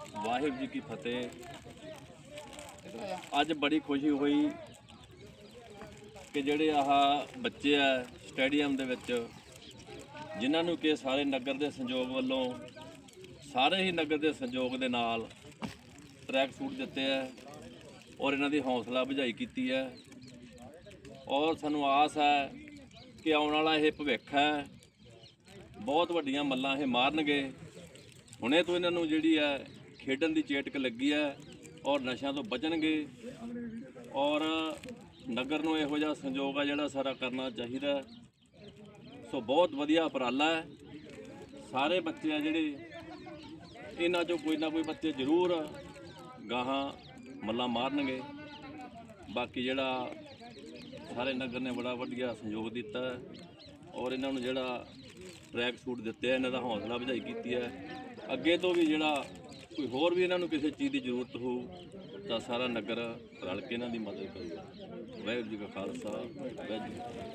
ਵਾਹਿਗੁਰੂ ਜੀ ਕੀ ਫਤਿਹ। ਅੱਜ ਬੜੀ ਖੁਸ਼ੀ ਹੋਈ ਕਿ ਜਿਹੜੇ ਆਹ ਬੱਚੇ ਆ ਸਟੇਡੀਅਮ ਦੇ ਵਿੱਚ, ਜਿਨ੍ਹਾਂ ਨੂੰ ਕਿ ਸਾਰੇ ਨਗਰ ਦੇ ਸੰਯੋਗ ਵੱਲੋਂ, ਸਾਰੇ ਹੀ ਨਗਰ ਦੇ ਸੰਯੋਗ ਦੇ ਨਾਲ ਟਰੈਕ ਸੂਟ ਦਿੱਤੇ ਆ ਔਰ ਇਹਨਾਂ ਦੀ ਹੌਸਲਾ ਵਜਾਈ ਕੀਤੀ ਹੈ ਔਰ ਸਾਨੂੰ ਆਸ ਹੈ ਕਿ ਆਉਣ ਵਾਲਾ ਇਹ ਭਵਿੱਖ ਹੈ, ਬਹੁਤ ਵੱਡੀਆਂ ਮੱਲਾਂ ਇਹ ਮਾਰਨਗੇ। ਹੁਣੇ ਤੋਂ ਇਹਨਾਂ ਨੂੰ ਜਿਹੜੀ ਹੈ ਖੇਡਣ ਦੀ ਚੇਟਕ ਲੱਗੀ ਹੈ ਔਰ ਨਸ਼ਿਆਂ ਤੋਂ ਬਚਣਗੇ ਔਰ ਨਗਰ ਨੂੰ ਇਹੋ ਜਿਹਾ ਸੰਯੋਗ ਆ ਜਿਹੜਾ ਸਾਰਾ ਕਰਨਾ ਚਾਹੀਦਾ ਸੋ ਬਹੁਤ ਵਧੀਆ ਉਪਰਾਲਾ ਹੈ। ਸਾਰੇ ਬੱਚੇ ਆ ਜਿਹੜੇ, ਇਹਨਾਂ ਚੋਂ ਕੋਈ ਨਾ ਕੋਈ ਬੱਚੇ ਜ਼ਰੂਰ ਗਾਹਾਂ ਮੱਲਾ ਮਾਰਨਗੇ। ਬਾਕੀ ਜਿਹੜਾ ਸਾਰੇ ਨਗਰ ਨੇ ਬੜਾ ਵਧੀਆ ਸਹਿਯੋਗ ਦਿੱਤਾ ਔਰ ਇਹਨਾਂ ਨੂੰ ਜਿਹੜਾ ਟਰੈਕ ਸੂਟ ਦਿੱਤੇ ਇਹਨਾਂ ਦਾ ਹੌਸਲਾ ਵਧਾਈ ਕੀਤੀ ਹੈ। ਅੱਗੇ ਤੋਂ ਵੀ ਜਿਹੜਾ ਕੋਈ ਹੋਰ ਵੀ ਇਹਨਾਂ ਨੂੰ ਕਿਸੇ ਚੀਜ਼ ਦੀ ਜ਼ਰੂਰਤ ਹੋਊ, ਤਾਂ ਸਾਰਾ ਨਗਰ ਰਲ ਕੇ ਇਹਨਾਂ ਦੀ ਮਦਦ ਕਰੂਗਾ ਵਾਹਿਗੁਰੂ ਜੀ ਕਾ ਖਾਲਸਾ, ਵਾਹਿਗੁਰੂ ਜੀ ਕੀ ਫਤਿਹ।